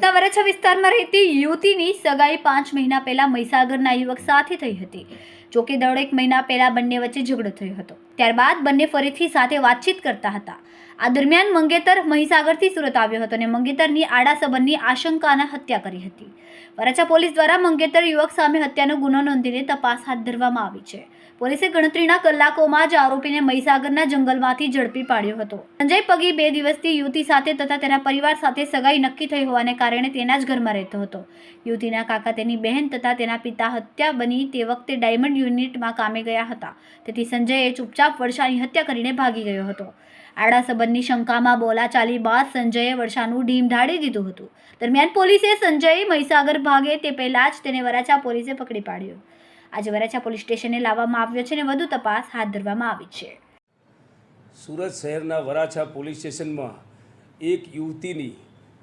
સુરતના વરછા વિસ્તારમાં રહેતી યુવતીની સગાઈ પાંચ મહિના પહેલા મહીસાગરના યુવક સાથે થઈ હતી. જોકે દોઢેક મહિના પહેલા બંને વચ્ચે ઝઘડો થયો હતો. ત્યારબાદ બંને ફરીથી સાથે વાતચીત કરતા હતા. આ દરમિયાન મંગેતર મહીસાગરથી સુરત આવ્યો હતો અને મંગેતરની આડા સંબંધની આશંકાના હત્યા કરી હતી. વરાછા પોલીસ દ્વારા મંગેતર યુવક સામે હત્યાનો ગુનો નોંધીને તપાસ હાથ ધરવામાં આવી છે. પોલીસે ગણતરીના કલાકોમાં જ આરોપીને મહીસાગરના જંગલમાંથી ઝડપી પાડ્યો હતો. સંજય પગી બે દિવસથી યુવતી સાથે તથા તેના પરિવાર સાથે સગાઈ નક્કી થઈ હોવાને કારણે તેના જ ઘરમાં રહેતો હતો. યુવતીના કાકા, તેની બહેન તથા તેના પિતા હત્યા બની તે વખતે ડાયમંડ યુનિટમાં કામે ગયા હતા. તેથી સંજયે ચૂપચાપ વર્ષાની હત્યા કરીને ભાગી ગયો હતો. આડા સંબંધની શંકામાં બોલાચાલી બાદ સંજયે વર્ષાનું ઢીમ ઢાળી દીધું હતું. દરમિયાન પોલીસે સંજય મહીસાગર ભાગે તે પહેલાં જ તેને વરાછા પોલીસે પકડી પાડ્યો. આજે વરાછા પોલીસ સ્ટેશને લાવવામાં આવ્યો છે અને વધુ તપાસ હાથ ધરવામાં આવી છે. સુરત શહેરના વરાછા પોલીસ સ્ટેશનમાં એક યુવતીની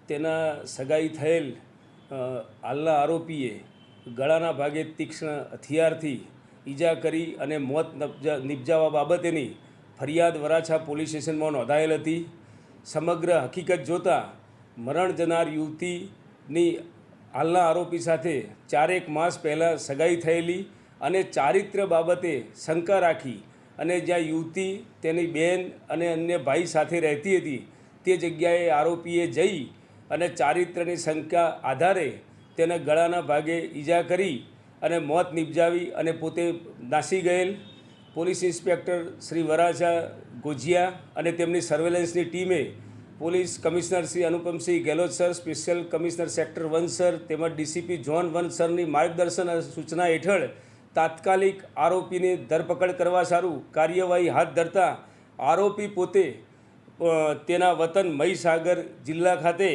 તેના સગાઈ થયેલ હાલના આરોપીએ ગળાના ભાગે તીક્ષ્ણ હથિયારથી ઈજા કરી અને મોત નિપજાવા બાબતેની ફરિયાદ વરાછા પોલીસ સ્ટેશનમાં નોંધાયેલ હતી. સમગ્ર હકીકત જોતાં મરણ જનાર યુવતીની હાલના આરોપી સાથે ચારેક માસ પહેલાં સગાઈ થયેલી અને ચારિત્ર બાબતે શંકા રાખી અને જ્યાં યુવતી તેની બહેન અને અન્ય ભાઈ સાથે રહેતી હતી, તે જગ્યાએ આરોપીએ જઈ અને ચારિત્રની શંકા આધારે તેના ગળાના ભાગે ઈજા કરી અને મોત નિપજાવી અને પોતે નાસી ગયેલ. પોલીસ ઇન્સ્પેક્ટર શ્રી વરાજા ગોજિયા અને તેમની સર્વેલન્સની ટીમે police commissioner Shri Anupamsinh Gehlot sir, special commissioner sector one sir તેમજ ડીસીપી જોન વન સરની માર્ગદર્શન અને સૂચના હેઠળ તાત્કાલિક આરોપીને ધરપકડ કરવા સારું કાર્યવાહી હાથ ધરતા આરોપી પોતે તેના વતન મહીસાગર જિલ્લા ખાતે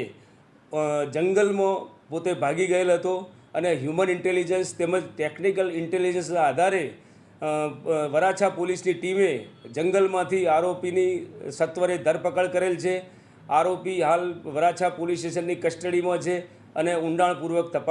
જંગલમાં પોતે ભાગી ગયેલ હતો. અને હ્યુમન ઇન્ટેલિજન્સ તેમજ ટેકનિકલ ઇન્ટેલિજન્સના આધારે વરાછા પોલીસની ટીમે જંગલમાંથી આરોપીની સત્વરે ધરપકડ કરેલ છે. આરોપી હાલ વરાછા પોલીસ સ્ટેશનની કસ્ટડીમાં છે અને ઊંડાણપૂર્વક તપાસ